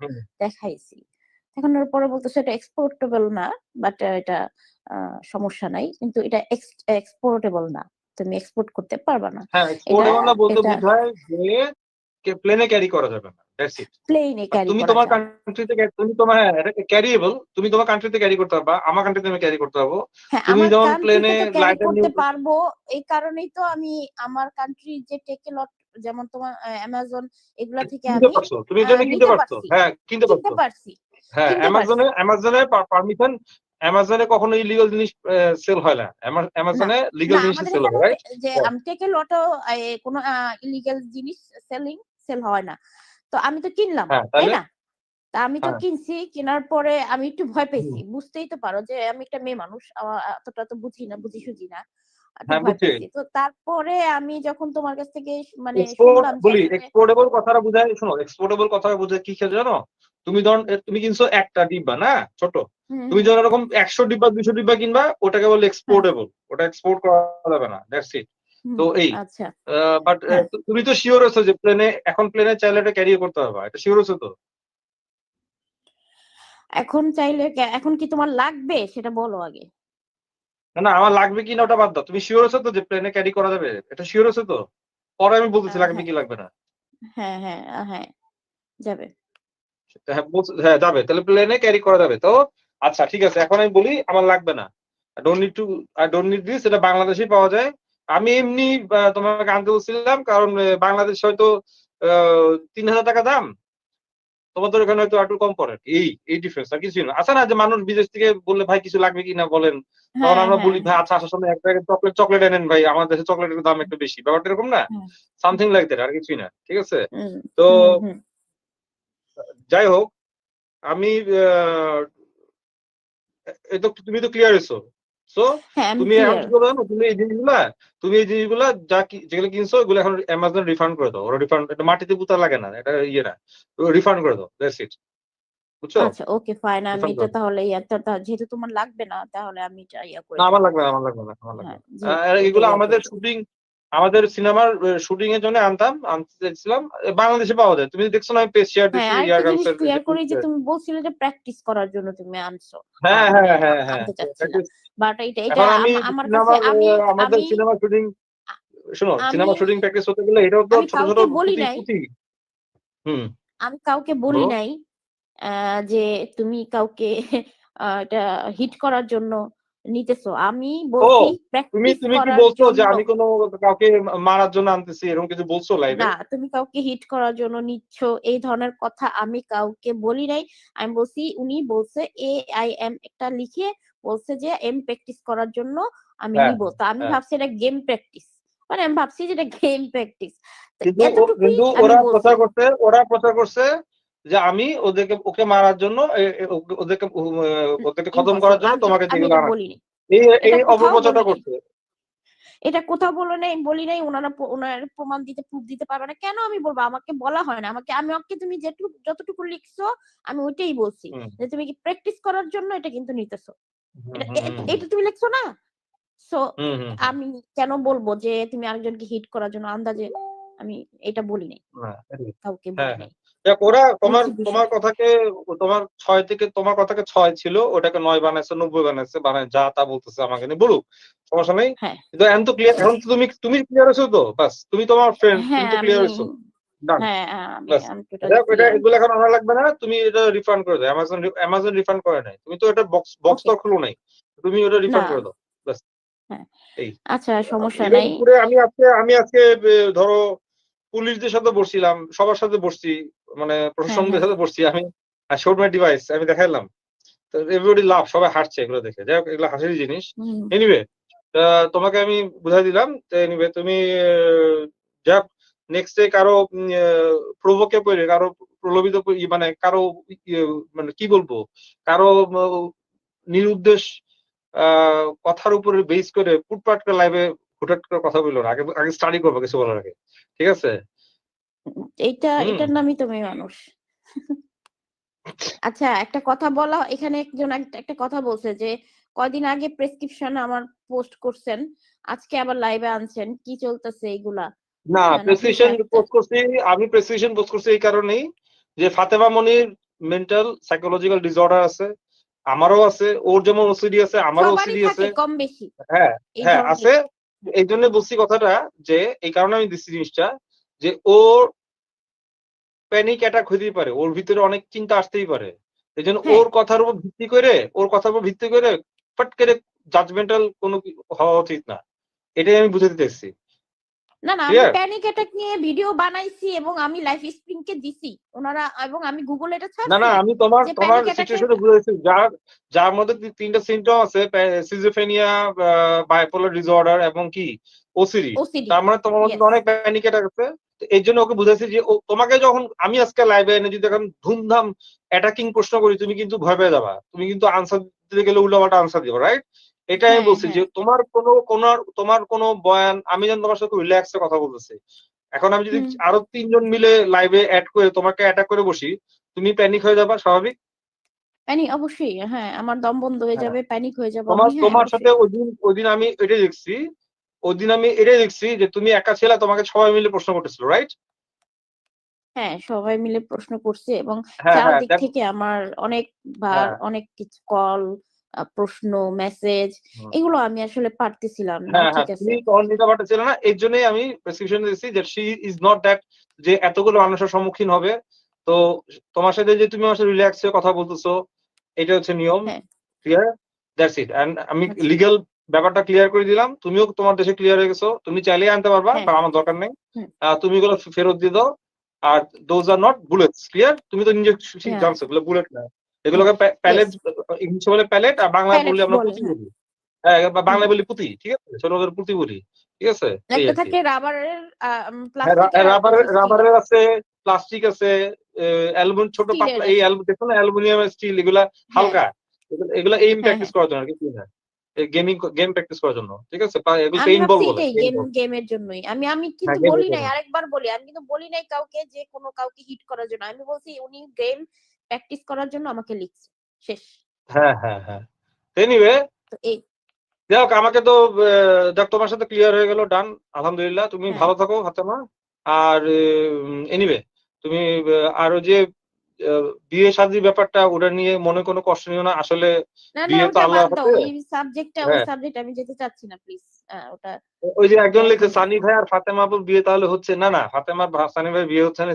হুম। দেখাইছি। দেখানোর পরে বলতেছে এটা এক্সপোর্টেবল না বাট এটা সমস্যা নাই। কিন্তু এটা এক্সপোর্টেবল না। তুমি এক্সপোর্ট করতে পারবা না। হ্যাঁ এক্সপোর্টেবল বলতে বোঝায় যে প্লেনে ক্যারি করা যাবে না। দ্যাটস ইট প্লেনে ক্যারি তুমি তোমার কান্ট্রিতে তুমি তোমার হ্যাঁ ক্যারিয়েবল তুমি তোমার কান্ট্রিতে ক্যারি করতে পারবা আমার কান্ট্রিতে আমি ক্যারি করতে পারব। হ্যাঁ তুমি আমার যেমন প্লেনে ক্যারি লাইটার করতে পারব এই কারণেই তো আমি আমার কান্ট্রি যে টেকে লট যেমন তোমার অ্যামাজন এগুলা থেকে আমি তুমি এটা কিনতে পারছ। হ্যাঁ কিনতে কিনতে পারছ। পারছি। হ্যাঁ অ্যামাজনে অ্যামাজনে পারমিশন অ্যামাজনে কখনো ইলিগাল জিনিস সেল হয় না। অ্যামাজনে লিগাল জিনিস সেল হয় রাইট যে। আমি টেকে লটও কোনো ইলিগাল জিনিস সেলিং সেল হয় না। তো আমি তো কিনলাম হ্যাঁ তাই না? তা আমি তো হ্যাঁ। কিনছি কেনার পরে আমি একটু ভয় পেয়েছি। বুঝতেই তো পারো যে আমি একটা মেয়ে মানুষ এতটা তো বুঝি না বুঝি সুঝি না। হ্যাঁ, তো তারপরে আমি যখন তোমার কাছ থেকে মানে বলি এক্সপোর্টেবল কথাটা বোঝায় শোনো এক্সপোর্টেবল কথাটা বোঝায় কি খেয়ে জানো? তুমি ধর তুমি কিনছো একটা ডিব্বা না? ছোট। তুমি যখন এরকম একশো ডিব্বা দুশো ডিব্বা কিনবা ওটাকে বলে এক্সপোর্টেবল ওটা এক্সপোর্ট করা যাবে না দ্যাটস ইট তো এই আচ্ছা। বাট হ্যাঁ। তুমি তো শিওর আছো যে প্লেনে এখন প্লেনে চাইলে এটা ক্যারি করতে পারবা এটা শিওর আছো তো? এখন চাইলে এখন কি তোমার লাগবে? সেটা বলো আগে। না না আমার লাগবে কি না ওটা বাদ দাও। তুমি শিওর আছো তো যে প্লেনে ক্যারি করা যাবে? এটা শিওর আছো তো? পরে আমি বলতেছি লাগবে হ্যাঁ। কি লাগবে না। হ্যাঁ হ্যাঁ হ্যাঁ যাবে। হ্যাঁ হ্যাঁ যাবে। তাহলে প্লেনে ক্যারি করা যাবে। তো আচ্ছা ঠিক আছে এখন আমি বলি আমার লাগবে না। Don't need to I don't need this এটা বাংলাদেশেই পাওয়া যায়। আমি এমনি তোমাকে আনতে বলছিলাম কারণ বাংলাদেশ হয়তো আহ, তিন হাজার টাকা দাম। তোমাদের ওখানে হয়তো একটু কম পড়ে এই এই ডিফারেন্স আর কিছু না আচ্ছা না যে মানুষ বিদেশ থেকে বললে ভাই কিছু লাগবে কিনা বলেন তখন হ্যাঁ আমরা হ্যাঁ বলি ভাই আচ্ছা আসার সময় একটা চকলেট চকলেট এনেন ভাই আমাদের দেশে চকলেটের দাম একটু বেশি ব্যাপারটা এরকম না হ্যাঁ। সামথিং লাইক দ্যাট আর কিছুই না ঠিক আছে তো। যাই হোক আমি এই তুমি তো ক্লিয়ার হয়েছো সো হ্যাঁ তুমি এখন clear। কি করবে তুমি এই জিনিসগুলা তুমি এই জিনিসগুলা যা যেগুলো কিনছো ওগুলো এখন অ্যামাজন রিফান্ড করে দাও। ওরা রিফান্ড এটা মাটিতে পুতা লাগে না এটা ইয়ে না। রিফান্ড করে দাও দ্যাটস ইট বুঝছ? আচ্ছা ওকে ফাইন আমি এটা তাহলে যেহেতু তোমার লাগবে না তাহলে আমি এটা ইয়া করে না আমার লাগবে না আমার লাগবে না আমার লাগবে হ্যাঁ আর এগুলো আমাদের শুটিং আমাদের সিনেমার শুটিং এর জন্য আনতাম আনতে চাইছিলাম বাংলাদেশে পাওয়া যায়। তুমি দেখছ না আমি পেজ শেয়ার হ্যাঁ জিনিস ইয়ার করি যে তুমি বলছিলে যে প্র্যাকটিস করার জন্য তুমি আনছো। হ্যাঁ মানে হ্যাঁ হ্যাঁ হ্যাঁ বাট এটা আমার কাছে আমি আমাদের সিনেমা শুটিং শোনো সিনেমা শুটিং প্র্যাকটিস হতে গেলে এটাও তো ছোট ছোট কাউকে বলি নাই। হুম। আমি কাউকে বলি নাই আহ, যে তুমি কাউকে আহ, এটা হিট করার জন্য নিতেছো। আমি বলছি তুমি তুমি কি বলছো যে আমি কোনো কাউকে মারার জন্য আনতেছি এরকম কিছু বলছো লাইভে না তুমি কাউকে হিট করার জন্য নিচ্ছ এই ধরনের কথা আমি কাউকে বলি নাই। আমি বলছি উনি বলছে এ আই এম একটা লিখে বলছে যে এম প্র্যাকটিস করার জন্য আমি হ্যাঁ, নিব। তো আমি হ্যাঁ। ভাবছি এটা গেম প্র্যাকটিস মানে আমি ভাবছি যে এটা গেম প্র্যাকটিস কিন্তু ওরা প্রচার করছে ওরা প্রচার করছে যে আমি ওদেরকে ওকে মারার জন্য ওকে- ওদেরকে ওদেরকে খতম করার জন্য তোমাকে এই এই কোথাও অপপ্রচারটা। করছে। এটা কোথাও বলে নাই বলি নাই ওনারা ওনার প্রমাণ দিতে প্রুফ দিতে পারবে না। কেন আমি বলব? আমাকে বলা হয় না। আমাকে আমি আমাকে তুমি যেটুকু যতটুকু লিখছো আমি ওইটাই বলছি যে তুমি কি প্র্যাকটিস করার জন্য এটা কিন্তু নিতেছো? এটা তুমি লিখছো না? সো। আমি কেন বলব যে তুমি আরেকজনকে হিট করার জন্য আন্দাজে আমি এটা বলি নাই। কাউকে হ্যাঁ, বলি নাই। দেখ, ওরা তোমার তোমার কথাকে তোমার ছয় থেকে তোমার কথাকে ছয় ছিল ওটাকে নয় বানাইছে নব্বই বানাইছে বানায় যা তা বলতেছে আমাকে নিয়ে। বলুক সমস্যা নেই। হ্যাঁ। কিন্তু এখন তো ক্লিয়ার এখন তুমি তুমি ক্লিয়ার আছো তো? বাস তুমি তোমার ফ্রেন্ড তুমি হ্যাঁ তো ক্লিয়ার হয়েছো হ্যাঁ হ্যাঁ, এগুলো এখন লাগবে না তুমি এটা রিফান্ড করে দাও। অ্যামাজন অ্যামাজন রিফান্ড করে নাই। তুমি তো এটা বক্স বক্স Okay. তো খুলো নাই। তুমি ওটা রিফান্ড করে দাও। আচ্ছা সমস্যা নাই। আমি আজকে আমি আজকে ধরো পুলিশদের সাথে বসছিলাম সবার সাথে বসছি মানে প্রশাসনদের হ্যাঁ। সাথে বসছি আমি। শোড মাই ডিভাইস আমি দেখাইলাম। তো এভরিবডি লাভ সবাই হাসছে এগুলো দেখে। যাই হোক এগুলো হাসির জিনিস। এনিওয়ে তোমাকে আমি বুঝাই দিলাম এনিওয়ে তুমি আহ, যা নেক্সট ডে কারও প্রভোকে পড়ে কারও প্রলোভিত মানে কারও মানে কি বলব? কারও নিরুদ্দেশ কথার উপরে বেস করে ফুটপাট করে লাইভে হুটাট করে কথা বলল না। আগে আগে স্টাডি করব কিছু বলার আগে। ঠিক আছে? এইটা। এটার নামই তুমি মানুষ। আচ্ছা একটা কথা বলা এখানে একজন একটা একটা কথা বলছে যে কয়দিন আগে প্রেসক্রিপশন আমার পোস্ট করছেন আজকে আবার লাইভে আনছেন কি চলতেছে এইগুলা না প্রেসক্রিপশন পোস্ট করছি আমি প্রেসক্রিপশন পোস্ট করছি এই কারণেই যে Fatema Monir mental psychological disorder আছে আমারও আছে ওর যেমন ওসিডি আছে আমারও ওসিডি আছে। কম বেশি। হ্যাঁ হ্যাঁ আছে। এই জন্য বলছি কথাটা যে এই কারণে আমি দিচ্ছি জিনিসটা যে ওর প্যানিক অ্যাটাক হতেই পারে ওর ভিতরে অনেক চিন্তা আসতেই পারে। এই জন্য হ্যাঁ। ওর কথার উপর ভিত্তি করে ওর কথার উপর ভিত্তি করে ফট করে জাজমেন্টাল কোনো হওয়া উচিত না। এটাই আমি বুঝাতে চাইছি। না না আমি? প্যানিক অ্যাটাক নিয়ে ভিডিও বানাইছি এবং আমি লাইফ স্প্রিং কে দিছি। ওনারা এবং আমি গুগল এটা ছাড়ছি না না আমি তোমার তোমার সিচুয়েশনে বুঝাইছি যার যার মধ্যে তিনটা সিমটম আছে সিজোফেনিয়া বাইপোলার ডিসঅর্ডার এবং কি? ওসিডি তার মানে তোমার মধ্যে অনেক প্যানিক অ্যাটাক আছে। এই জন্য ওকে বুঝাইছি যে তোমাকে যখন আমি আজকে লাইভে এনে যদি এখন ধুমধাম অ্যাটাকিং প্রশ্ন করি তুমি কিন্তু ভয় পেয়ে যাবা। তুমি কিন্তু আনসার দিতে গেলে উল্টাপাল্টা আনসার দিবা রাইট এটা আমি হ্যাঁ, বলছি যে হ্যাঁ। তোমার কোনো কোনো তোমার কোনো বয়ান আমি যেন তোমার সাথে রিল্যাক্সে কথা বলতেছি এখন আমি যদি আরও তিনজন মিলে লাইভে অ্যাড করে তোমাকে অ্যাটাক করে বসি তুমি প্যানিক হয়ে যাবা স্বাভাবিক প্যানিক অবশ্যই হ্যাঁ আমার দম বন্ধ হয়ে হ্যাঁ। যাবে প্যানিক হয়ে যাবে তোমার তোমার সাথে ওই দিন ওই দিন আমি এটাই দেখছি ওই দিন আমি এটাই দেখছি যে তুমি একা ছিলে তোমাকে সবাই মিলে প্রশ্ন করতেছিল রাইট হ্যাঁ সবাই মিলে প্রশ্ন করছে এবং চারদিক থেকে আমার অনেকবার হ্যাঁ। অনেক কিছু কল প্রশ্ন মেসেজ এগুলো আমি আসলে পারতেছিলাম না হ্যাঁ হ্যাঁ ঠিক আছে তখন না এর জন্যই আমি প্রেসক্রিপশন দিয়েছি যে শি ইজ নট দ্যাট যে এতগুলো মানুষের সম্মুখীন হবে। তো তোমার সাথে যে তুমি আমার সাথে রিল্যাক্স হয়ে কথা বলতেছো এটা হচ্ছে নিয়ম হ্যাঁ। ক্লিয়ার দ্যাটস ইট এন্ড আমি আচ্ছা। লিগ্যাল ব্যাপারটা ক্লিয়ার করে দিলাম। তুমিও তোমার দেশে ক্লিয়ার হয়ে গেছো তুমি চাইলেই আনতে পারবা হ্যাঁ। আমার দরকার নেই। তুমি এগুলো ফেরত দিয়ে দাও। আর those are not bullets clear তুমি তো নিজে হ্যাঁ। জানছো বুলেট না। এগুলোকে প্যালেট ইংলিশে বলে প্যালেট আর বাংলায় Pellets বললে আমরা পুঁতি হ্যাঁ। বলি। হ্যাঁ বা বাংলায় বলি পুঁতি ঠিক আছে? ছোটদের পুঁতি বলি ঠিক আছে? একটা থাকে রাবারের হ্যাঁ, রাবারের রাবারের আছে প্লাস্টিক আছে অ্যালুমিনিয়াম ছোট পাতলা এই আছে। অ্যালু দেখো না অ্যালুমিনিয়াম স্টিল এগুলা হালকা। এগুলো- এইম হ্যাঁ, প্র্যাকটিস করার জন্য আর কিছু না। গেমিং গেম প্র্যাকটিস করার জন্য ঠিক আছে? এগুলো আমি পেইন্ট বল বলে গেম। গেমের জন্যই। আমি আমি কিন্তু হ্যাঁ, বলি নাই আরেকবার বলি আমি কিন্তু বলি নাই কাউকে যে কোনো কাউকে হিট করার জন্য। আমি বলছি উনি গেম প্র্যাকটিস করার জন্য আমাকে লিখছে। শেষ। হ্যাঁ হ্যাঁ হ্যাঁ। এনিওয়ে তো এই। যাই হোক আমাকে তো যাক তোমার সাথে ক্লিয়ার হয়ে গেল ডান আলহামদুলিল্লাহ। তুমি হ্যাঁ। ভালো থাকো ফাতেমা। আর এনিওয়ে তুমি আরও যে বিয়ে শাদীর ব্যাপারটা ওটা নিয়ে মনে কোনো কষ্ট নিও না। আসলে বিয়ে তো দাও। ওই সাবজেক্টটা ওই। সাবজেক্ট আমি যেতে চাচ্ছি না প্লিজ ওটা ওই যে একজন লিখছে। সানি ভাই আর ফাতেমা আপুর বিয়ে তাহলে হচ্ছে না না ফাতেমা সানি ভাই বিয়ে হচ্ছে না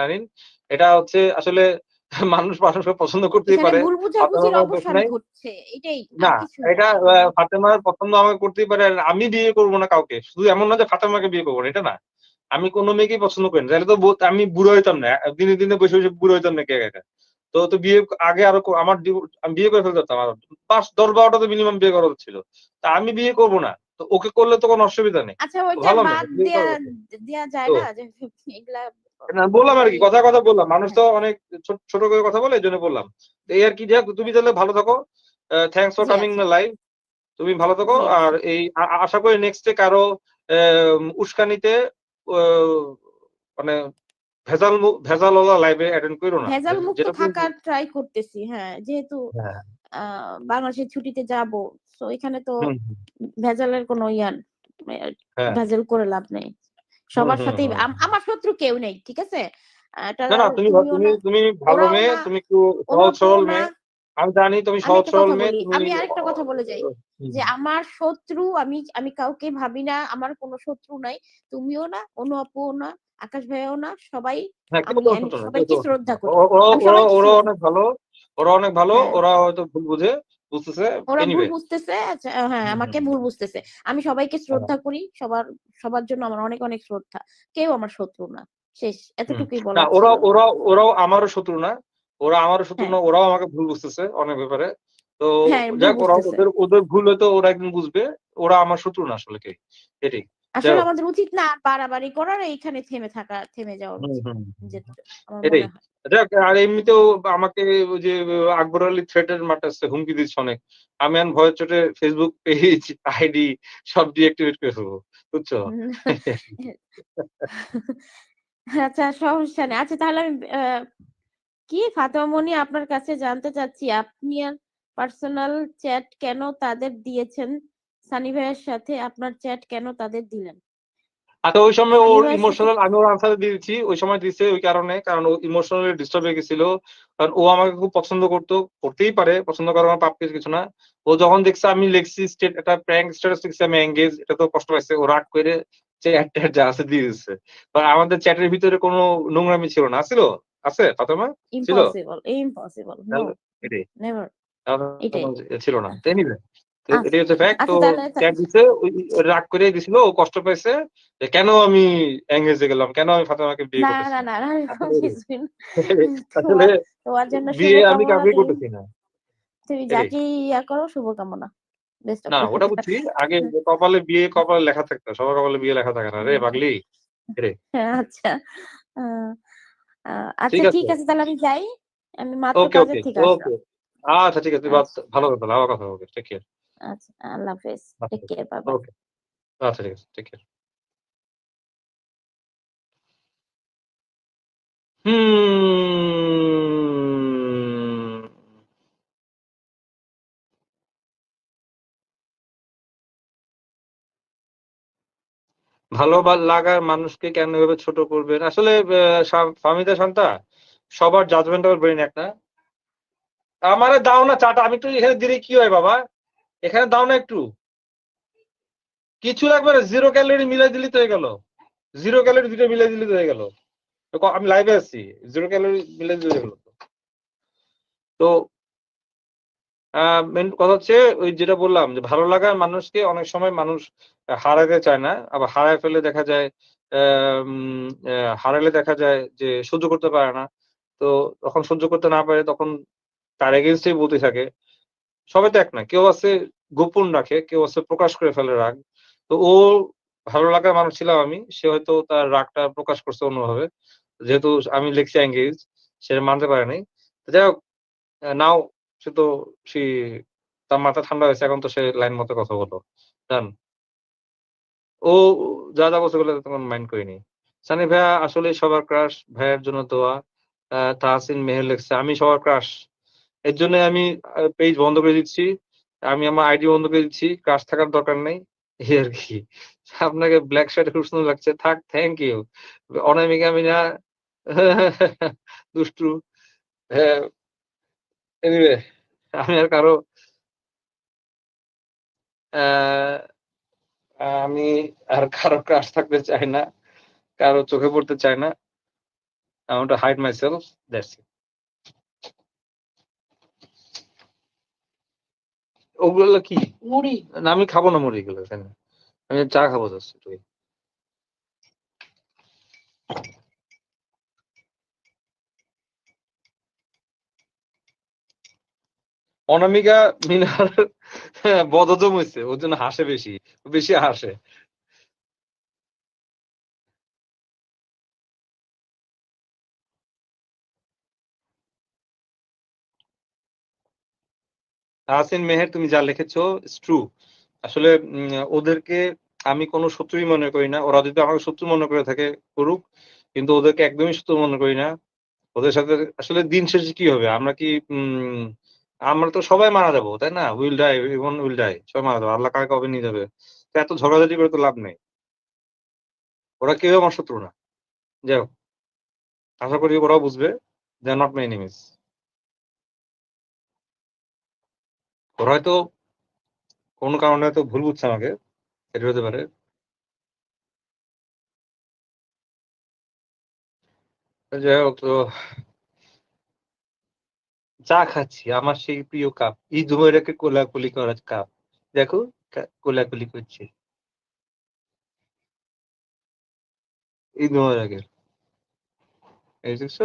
আইন এটা হচ্ছে আসলে মানুষ মানুষকে পছন্দ করতেই পারে। আর না এটা ফাতেমার পছন্দ আমাকে করতেই পারে আমি বিয়ে করব না কাউকে। শুধু এমন না যে ফাতেমাকে বিয়ে করব না, এটা না। আমি কোনো মেয়েকেই পছন্দ করি না। তাহলে তো আমি বুড়ো হইতাম না। দিনে দিনে বসে বসে বুড়ো হইতাম না কে একা তো তো বিয়ে আগে আরও আমার আমি বিয়ে করে ফেলতে পারতাম আর। পাঁচ দশ বারোটা তো মিনিমাম বিয়ে করা ছিল। তা আমি বিয়ে করব না। তো ওকে করলে তো কোনো অসুবিধা নেই। আচ্ছা ওইটা বাদ দেয়া দেয়া যায় না যে এগুলা না বললাম আর কি কথা কথা বললাম। মানুষ তো অনেক ছোট- ছোট করে কথা বলে এই জন্য বললাম। এই আর কি যাক তুমি তাহলে ভালো থাকো। Thanks for coming. লাইভ তুমি ভালো থাকো। আর এই আশা করি নেক্সটে কারও আহ, উস্কানিতে মানে ভেজাল মু- ভেজাল লাইভে অ্যাটেন্ড করো না। ভেজাল মুক্ত থাকার ট্রাই করতেছি হ্যাঁ। যেহেতু হ্যাঁ, আহ, বাংলাদেশের ছুটিতে যাব তো এখানে তো ভেজালের কোনো ইয়ান হ্যাঁ। ভেজাল করে লাভ নেই। সবার সাথেই আমার শত্রু কেউ নেই ঠিক আছে? না না তুমি তুমি তুমি ভালো মেয়ে তুমি একটু সহজ সরল মেয়ে। আমি জানি তুমি সহজ সরল মেয়ে আমি আরেকটা কথা বলে যাই। যে আমার শত্রু আমি আমি কাউকে ভাবি না আমার কোনো শত্রু নাই। তুমিও না অনু আপুও না আকাশ ভাইয়াও না সবাই হ্যাঁ, সবাইকে শ্রদ্ধা করি। ওরা- অনেক ভালো ওরা অনেক ভালো হ্যাঁ। ওরা হয়তো ভুল বুঝে। বুঝতেছে? ওরা ভুল বুঝতেছে আচ্ছা, হ্যাঁ আমাকে ভুল বুঝতেছে। আমি সবাইকে শ্রদ্ধা করি সবার সবার জন্য আমার অনেক অনেক শ্রদ্ধা। কেউ আমার শত্রু না। শেষ এতটুকুই না বলা ওরা ওরা ওরাও আমারও শত্রু না। ওরা আমারও শত্রু হ্যাঁ। না ওরাও আমাকে ভুল বুঝতেছে অনেক ব্যাপারে। তো হ্যাঁ, যাক ওরা ওদের ওদের ভুল হয়তো ওরা একদিন বুঝবে। ওরা আমার শত্রু না আসলে কে? এটাই। আসলে আমাদের উচিত না বাড়াবাড়ি করার এইখানে থেমে থাকা থেমে যাওয়া এটাই। আর এমনিতেও আমাকে যে আকবর আলী থ্রেটের মারতেছে হুমকি দিচ্ছে অনেক। আমি আর ভয়ের চোটে ফেসবুক পেজ আইডি সব ডিএক্টিভেট করে ফেলব বুঝছ। আচ্ছা সমস্যা নেই। আচ্ছা তাহলে আমি কি ফাতেমা মনি আপনার কাছে জানতে চাচ্ছি আপনি আর পার্সোনাল চ্যাট কেন তাদের দিয়েছেন? সানি ভাইয়ের সাথে আপনার চ্যাট কেন তাদের দিলেন? আচ্ছা ওই সময় ওর ইমোশনাল আমি ওর আনসার দিয়েছি ওই সময় দিছে ওই কারণে কারণ ও ইমোশনালি ডিস্টার্ব হয়ে গেছিল। কারণ ও আমাকে খুব পছন্দ করতো করতেই পারে পছন্দ করার আমার পাপ কিছু না। ও যখন দেখছে আমি লিখছি স্টেট একটা প্র্যাঙ্ক স্ট্যাটাস লিখছি আমি এঙ্গেজ এটা তো কষ্ট পাইছে ও রাগ করে চ্যাট ট্যাট যা আছে দিয়ে দিচ্ছে কারণ আমাদের চ্যাটের ভিতরে কোনো নোংরামি ছিল না ছিল আছে ফাতেমা? ছিল? no এটাই। never ছিল না। তো anyway, তো আচ্ছা, হচ্ছে ফ্যাক্ট তো আচ্ছা, চ্যাট দিছে রাগ করে দিছিল ও কষ্ট পাইছে যে কেন আমি এঙ্গেজে গেলাম কেন আমি ফাতেমাকে বিয়ে না করতেছি না না না আসলে- কিছুই না। আসলে তোমার জন্য বিয়ে আমি কাউকে করতেছি না। তুমি যাকে ইয়া করো শুভকামনা। না ওটা বুঝছি আগে কপালে বিয়ে কপালে লেখা থাকতো সবার কপালে বিয়ে লেখা থাকে না। রে পাগলি আচ্ছা। আহ, আহ, আচ্ছা ঠিক আছে। তাহলে আমি যাই। আমি মাত্র ওকে কাজের ওকে থেকে ওকে। আচ্ছা ঠিক আছে ভালো কথা আবার কথা হবে টেক কেয়ার আচ্ছা আল্লাহ হাফেজ। Take care okay. আচ্ছা ঠিক আছে টেক কেয়ার হুম। ভালো লাগার মানুষকে কেন এভাবে ছোট করবেন? আসলে ফাহমিদা শান্তা সবার জাজমেন্টাল ব্রেন একটা। আমার দাও না চাটা আমি একটু এখানে দিলে কি হয় বাবা? এখানে দাও না একটু। কিছু লাগবে না জিরো ক্যালোরি মিলাই দিলি তো হয়ে গেল। জিরো ক্যালোরি দুটো মিলাই দিলি তো হয়ে গেল। আমি লাইভে আছি জিরো ক্যালোরি মিলাই দিলে হয়ে গেল তো। মেন কথা হচ্ছে ওই যেটা বললাম যে ভালো লাগার মানুষকে অনেক সময় মানুষ হারাতে চায় না। আবার হারায় ফেলে দেখা যায় হারালে দেখা যায় যে সহ্য করতে পারে না। তো তখন সহ্য করতে না পারে তখন তার এগেনস্টেই বলতে থাকে। সবাই তো এক না, কেউ আছে গোপন রাখে, কেউ আছে প্রকাশ করে ফেলে রাগ। তো ও ভালো লাগার মানুষ ছিলাম আমি, সে হয়তো তার রাগটা প্রকাশ করছে অন্যভাবে। যেহেতু আমি লিখছি এঙ্গেজ সে মানতে পারে নাই। যাই হোক নাও, সে তো সে, তার মাথা ঠান্ডা হয়েছে, এখন তো সে লাইন মতো কথা বলো জান ও যা যা বলছে বলে তখন মাইন্ড করিনি সানি ভাইয়া, আসলে সবার ক্রাশ ভাইয়ের জন্য দোয়া। তাহসিন মেহের লেখছে, আমি সবার ক্রাশ এর জন্য আমি পেজ বন্ধ করে দিচ্ছি। আমি আমার আইডি বন্ধ করে দিচ্ছি। ক্রাশ থাকার দরকার নেই। এই আর কি। আপনাকে ব্ল্যাক শার্ট খুব সুন্দর লাগছে। থাক থ্যাংক ইউ অনামিকা মিনা, দুষ্টু হ্যাঁ। আমি আর কারও আমি আর কারও ক্রাশ থাকতে চাই না। কারও চোখে পড়তে চাই না। I want to hide myself that's it ওগুলো কি? মুড়ি। না আমি খাব না মুড়ি গুলো এখানে আমি চা খাব জাস্ট তুই। অনামিকা মিনার বদজম হয়েছে ওর জন্য হাসে বেশি বেশি হাসে। তাহসিন মেহের, তুমি যা লিখেছো ট্রু আসলে ওদেরকে আমি কোনো শত্রুই মনে করি না। ওরা যদি আমাকে শত্রু মনে করে থাকে, করুক, কিন্তু ওদেরকে একদমই শত্রু মনে করি না। ওদের সাথে আসলে দিন শেষে কি হবে? আমরা কি আমরা তো সবাই মারা যাব, তাই না? Will die even will die সবাই মারা যাব। আল্লাহ কাকে কবে নিয়ে যাবে তো এত ঝগড়াঝাটি করে তো লাভ নেই। ওরা কেউ আমার শত্রু না। যাই হোক, আশা করি ওরাও বুঝবে দে আর নট মাই এনিমিস ওরা হয়তো কোনো কারণে হয়তো ভুল বুঝছে আমাকে এটা হতে পারে। যাই হোক, তো চা খাচ্ছি, আমার সেই প্রিয় কাপ ঈদ হুমায়রাকে কোলাকুলি করার কাপ দেখো কোলাকুলি করছে। ঈদ হুমায়রাকের এই দেখছ?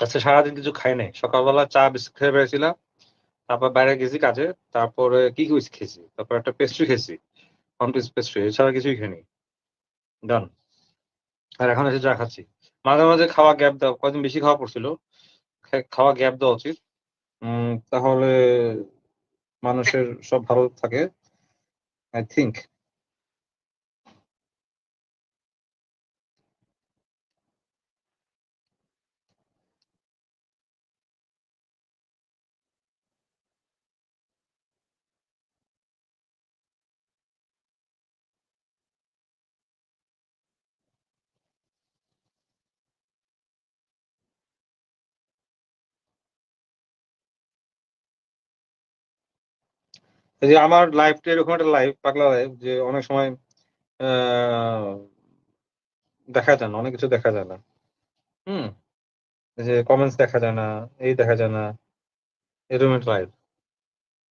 আচ্ছা সারাদিন কিছু খাই নাই। সকালবেলা চা, বিস্কুট খেয়ে বেড়েছিলাম, তারপর বাইরে গেছি কাজে, তারপরে কি কুইজ খেয়েছি? তারপর একটা পেস্ট্রি খেয়েছি ওয়ান পিস পেস্ট্রি এছাড়া কিছুই খাইনি। ডান আর এখন এসে চা খাচ্ছি। মাঝে মাঝে খাওয়া গ্যাপ দাও কদিন বেশি খাওয়া পড়ছিল খাওয়া গ্যাপ দেওয়া উচিত। তাহলে মানুষের সব ভালো থাকে আই থিঙ্ক যে আমার লাইফটা এরকম একটা লাইফ পাগলা লাইফ যে অনেক সময় দেখা যায় না, অনেক কিছু দেখা যায় না। হুম? যে কমেন্টস দেখা যায় না, এই দেখা যায় না, এরকম একটা লাইফ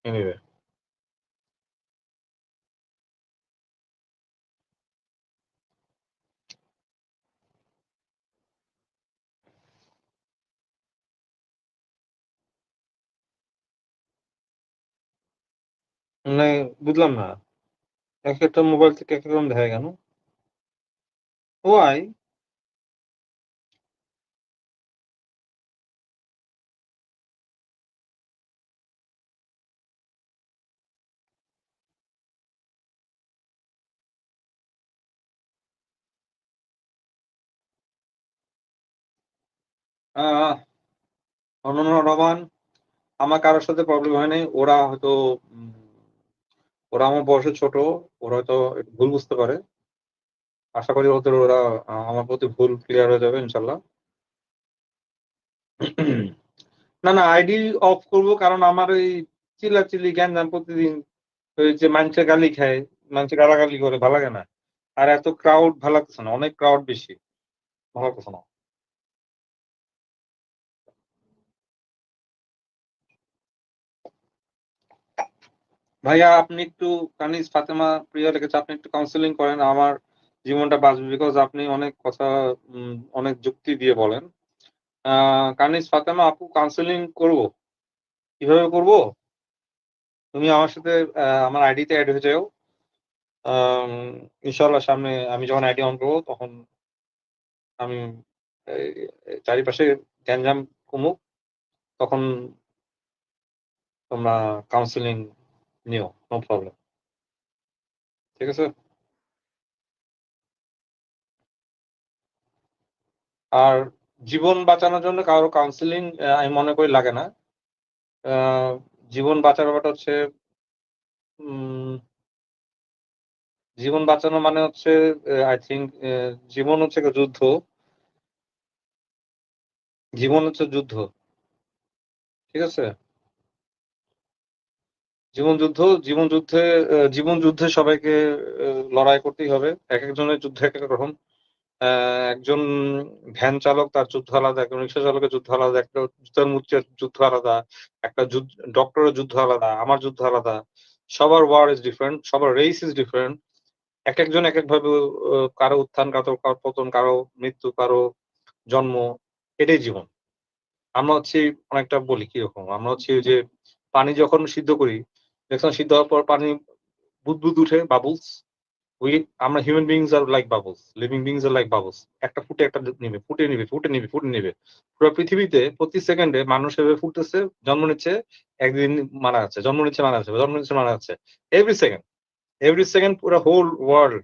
এনিওয়ে মানে বুঝলাম না। এক একটা মোবাইল থেকে এক রকম দেখা কেন ওয়াই অনন্য রহমান, আমার কারোর সাথে প্রবলেম হয় নাই। ওরা হয়তো ওরা আমার বয়সে ছোট, ওরা হয়তো ভুল বুঝতে পারে। আশা করি ওদের ওরা আমার প্রতি ভুল ক্লিয়ার হয়ে যাবে, ইনশাল্লাহ। না না আইডি অফ করব, কারণ আমার ওই চিল্লাচিল্লি গ্যাঞ্জাম প্রতিদিন ওই যে মানুষের গালি খায়, মানুষের গালাগালি করে, ভালো লাগে না। আর এত ক্রাউড ভালো লাগতেছে না, অনেক ক্রাউড বেশি, ভালো লাগতেছে না। ভাইয়া, আপনি একটু কানিজ ফাতেমা প্রিয়া লিখেছে আপনি একটু কাউন্সিলিং করেন। আমার জীবনটা বাঁচবে বিকজ আপনি অনেক কথা অনেক যুক্তি দিয়ে বলেন। কানিজ ফাতেমা, আপু কাউন্সিলিং করব? কীভাবে করব? তুমি আমার সাথে আমার আইডিতে অ্যাড হয়ে যাও। ইনশাল্লাহ সামনে আমি যখন আইডি অন করব, তখন আমি চারিপাশে গ্যাঞ্জাম কমুক, তখন তোমরা কাউন্সিলিং নিও নো প্রবলেম ঠিক আছে আর জীবন বাঁচানোর জন্য কারও কাউন্সিলিং আমি মনে করি লাগে না। জীবন বাঁচার ব্যাপারটা হচ্ছে জীবন বাঁচানো মানে হচ্ছে আই থিঙ্ক জীবন হচ্ছে যুদ্ধ। জীবন হচ্ছে যুদ্ধ। ঠিক আছে? জীবন যুদ্ধ জীবন যুদ্ধে জীবন যুদ্ধে সবাইকে লড়াই করতেই হবে। এক একজনের যুদ্ধ এক এক রকম। একজন ভ্যান চালক তার যুদ্ধ আলাদা, একজন রিক্সা চালকের যুদ্ধ আলাদা, একটা জুতার মুচির যুদ্ধ আলাদা, একটা ডক্টরের যুদ্ধ আলাদা, আমার যুদ্ধ আলাদা। সবার ওয়ার ইজ ডিফারেন্ট সবার রেস ইজ ডিফারেন্ট এক একজন এক একভাবে কারও উত্থান, কারও কারও পতন, কারও মৃত্যু, কারও জন্ম, এটাই জীবন। আমরা হচ্ছে, অনেকটা বলি কীরকম, আমরা হচ্ছে যে পানি যখন সিদ্ধ করি দেখছেন সিদ্ধ হওয়ার পর পানি বুদবুদ উঠে বাবলস উই আমরা human beings are like bubbles living beings are like bubbles একটা ফুটে একটা নিবে ফুটে নিবে ফুটে নিবে ফুটে নিবে পুরো পৃথিবীতে প্রতি সেকেন্ডে মানুষ এভাবে ফুটতেছে জন্ম নিচ্ছে একদিন মারা যাচ্ছে জন্ম নিচ্ছে মারা যাচ্ছে জন্ম নিচ্ছে মারা যাচ্ছে এভরি সেকেন্ড এভরি সেকেন্ড পুরো হোল ওয়ার্ল্ড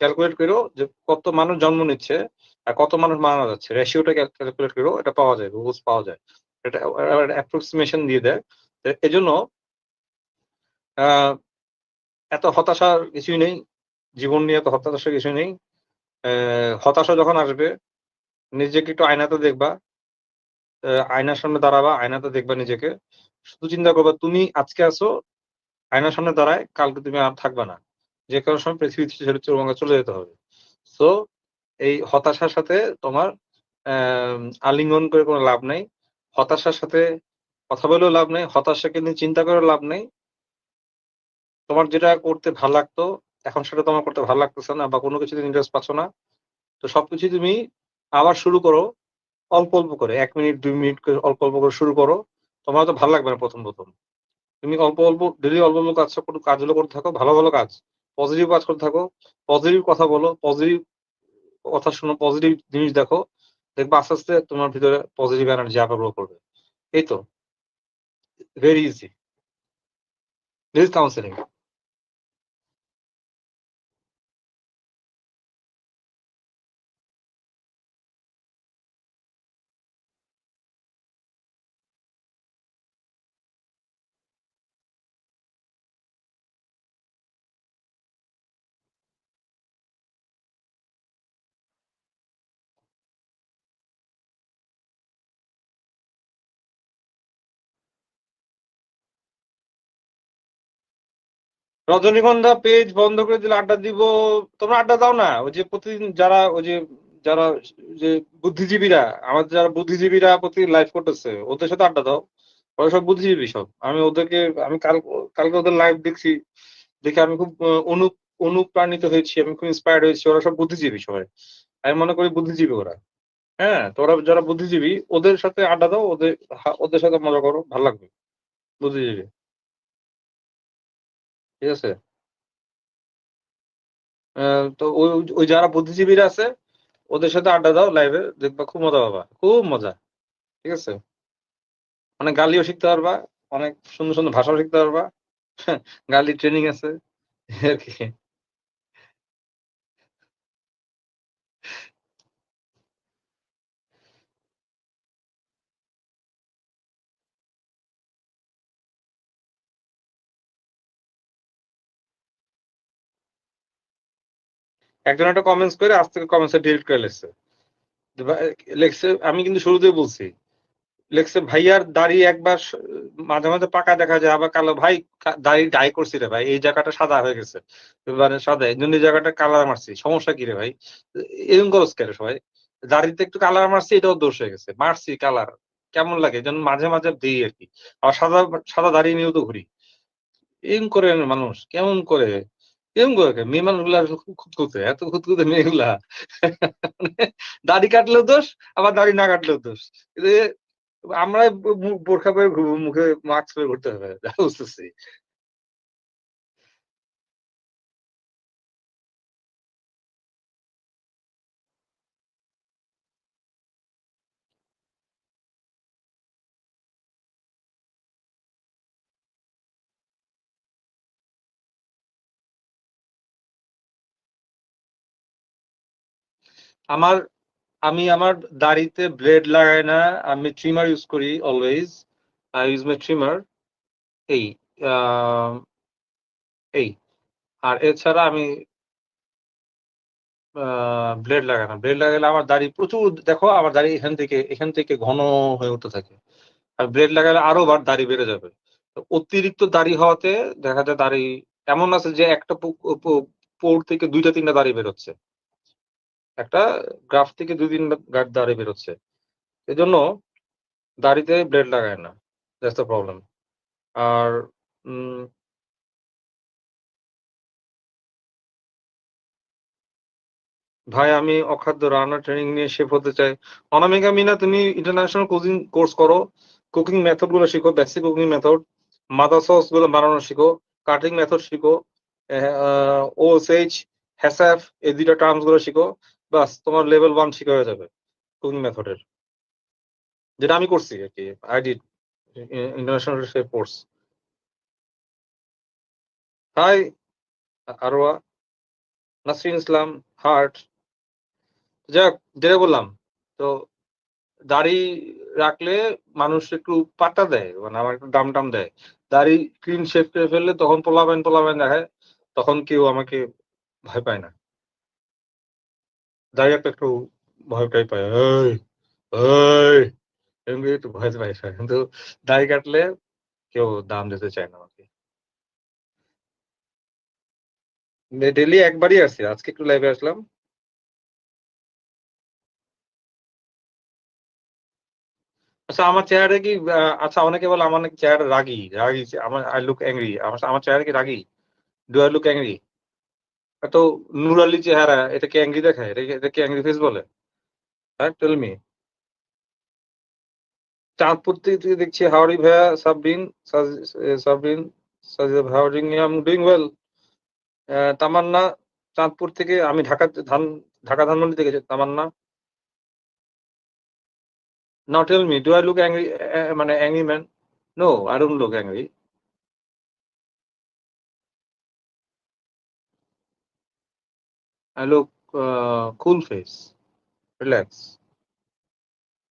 ক্যালকুলেট করো যে কত মানুষ জন্ম নিচ্ছে আর কত মানুষ মারা যাচ্ছে রেশিওটা ক্যালকুলেট করো এটা পাওয়া যায় রুলস পাওয়া যায় এটা অ্যাপ্রক্সিমেশন দিয়ে দেয় এজন্য এত হতাশার কিছুই নেই, জীবন নিয়ে এত হতাশার কিছুই নেই। হতাশা যখন আসবে, নিজেকে একটু আয়নাতে দেখবা আয়নার সামনে দাঁড়াবা, আয়নাতে দেখবা নিজেকে। শুধু চিন্তা করবা, তুমি আজকে আছো, আয়নার সামনে দাঁড়ায়, কালকে তুমি আর থাকবা না। যে কোনো সময় পৃথিবী ছেড়ে চলে যেতে হবে। সো এই হতাশার সাথে তোমার আলিঙ্গন করে কোনো লাভ নেই। হতাশার সাথে কথা বলেও লাভ নেই, হতাশাকে নিয়ে চিন্তা করে লাভ নেই। তোমার যেটা করতে ভালো লাগতো, এখন সেটা তোমার করতে ভালো লাগতেছে না বা কোনো কিছুতে ইন্টারেস্ট পাচ্ছ না, তো সবকিছু তুমি আবার শুরু করো, অল্প অল্প করে, এক মিনিট, দুই মিনিট করে অল্প অল্প করে শুরু করো, তোমার তো ভালো লাগবে না প্রথম প্রথম। তুমি অল্প অল্প ডেলি অল্প অল্প কাজ কাজগুলো করতে থাকো, ভালো ভালো কাজ পজিটিভ কাজ করতে থাকো পজিটিভ কথা বলো পজিটিভ কথা শোনো পজিটিভ জিনিস দেখো, দেখবা আস্তে আস্তে তোমার ভিতরে পজিটিভ এনার্জি আবার করবে। এই তো very easy this counselling Rajanigandha page বন্ধ করে দিলে আড্ডা দিব। তোমরা আড্ডা দাও না। ওই যে প্রতিদিন যারা, ওই যে, যারা, যে বুদ্ধিজীবীরা, আমাদের যারা বুদ্ধিজীবীরা প্রতিদিন লাইভ করতেছে, ওদের সাথে আড্ডা দাও। ওরা সব বুদ্ধিজীবী সব। আমি ওদেরকে, আমি কাল, কালকে ওদের লাইভ দেখছি। দেখে আমি খুব অনু, অনুপ্রাণিত হয়েছি। আমি খুব ইন্সপায়ার্ড হয়েছি। ওরা সব বুদ্ধিজীবী সবাই। আমি মনে করি বুদ্ধিজীবী ওরা। হ্যাঁ তো ওরা যারা বুদ্ধিজীবী, ওদের সাথে আড্ডা দাও। ওদের ওদের সাথে মজা করো। ভালো লাগবে। বুদ্ধিজীবী। ঠিক আছে? তো ওই ওই যারা বুদ্ধিজীবীরা আছে, ওদের সাথে আড্ডা দাও লাইভে দেখবা খুব মজা পাবা, খুব মজা, ঠিক আছে? অনেক গালিও শিখতে পারবা, অনেক সুন্দর সুন্দর ভাষাও শিখতে পারবা গালি ট্রেনিং আছে, আর কি। একজন একটা কমেন্টস করে আজ থেকে কমেন্টস ডিলিট করে লেখছে। লেখছে, আমি কিন্তু শুরুতেই বলছি, লেখছে, ভাইয়ার দাড়ি একবার মাঝে মাঝে পাকা দেখা যায়, আবার কালো ভাই, কা- দাড়ি ডাই করছি রে ভাই, এই জায়গাটা সাদা হয়ে গেছে। মানে সাদা, এই জন্য জায়গাটা কালার মারছি, সমস্যা কি রে ভাই? এরকম করস কেন সবাই? দাড়িতে একটু কালার মারছি, এটাও দোষ হয়ে গেছে, মারছি কালার কেমন লাগে? যেন মাঝে মাঝে দিই আর কি। আর সাদা সাদা দাড়ি নিয়েও তো ঘুরি। এরকম করে মানুষ, কেমন করে এরকম করে? মেয়ে মানুষগুলা খুঁতখুঁতে, এত খুঁতখুঁতে মেয়েগুলা। মানে দাড়ি কাটলেও দোষ, আবার দাড়ি না কাটলেও দোষ। আমরা বোরখা পরে মুখে মাস্ক পরে ঘুরতে হবে, বুঝতেছি। আমার আমি আমার দাড়িতে ব্লেড লাগাই না আমি ট্রিমার ইউজ করি always I use my trimmer এই এই আর এছাড়া আমি ব্লেড লাগাই না ব্লেড লাগালে আমার দাড়ি প্রচুর দেখো আমার দাড়ি এখান থেকে এখান থেকে ঘন হয়ে উঠতে থাকে আর ব্লেড লাগালে আরও বার দাড়ি বেড়ে যাবে অতিরিক্ত দাড়ি হওয়াতে দেখা যায় দাড়ি এমন আছে যে একটা পোর থেকে দুইটা তিনটা দাড়ি বেরোচ্ছে একটা গ্রাফ থেকে দুই তিনটা গা- দাড়ি বেরোচ্ছে। এজন্য দাড়িতে ব্লেড লাগায় না। দ্যাটস দ্য প্রবলেম আর ভাই, আমি অখাদ্য রান্না ট্রেনিং নিয়ে শেফ হতে চাই। অনামিকা মিনা, তুমি ইন্টারন্যাশনাল কুকিং কোর্স করো। কুকিং মেথডগুলো শিখো বেসিক কুকিং মেথড মাদা সসগুলো বানানো শিখো কাটিং মেথড শিখো। ও সেজ হ্যাসাফ এই দুইটা টার্মসগুলো শিখো। বাস, তোমার লেভেল ওয়ান শিখা হয়ে যাবে কুকিং মেথডের যেটা আমি করছি আর কি I did international chef course hi আরোয়া Nasrin Islam হার্ট যাক, যেটা বললাম, তো দাড়ি রাখলে মানুষ একটু পাত্তা দেয় মানে আমার একটু দাম টাম দেয়। দাড়ি ক্লিন শেভ করে ফেললে তখন পোলাবেন পোলাবেন দেখায়, তখন কেউ আমাকে ভয় পায় না। দাড়ি একটা একটু ভয়টাই পায়। এই এই! এমনি একটু ভয় সবাই। কিন্তু দাড়ি কাটলে কেউ দাম দিতে চায় না আমাকে। ডেলি একবারই আসছি আজকে একটু লাইভে আসলাম। আচ্ছা আমার চেহারা কি আচ্ছা অনেকে বলে আমার চেহারা রাগি। রাগি, আমার আই লুক অ্যাংরি আমার আমার কি রাগি? ডু আই লুক অ্যাংরি এত নুরালি চেহারা, এটা কি অ্যাংরি দেখায়? এটা এটা কি অ্যাংরি ফেস বলে? হ্যাঁ টেল মি চাঁদপুর থেকে দেখছি হাওড়ি ভাইয়া Sabrin Sabrin Sajid হাওড়িং I am doing well Tamanna, Chandpur থেকে আমি ঢাকা, ধান, ঢাকা ধানমন্ডি থেকে Tamanna. Now tell me do I look angry মানে angry man no I don't look angry I look uh, cool face, relax.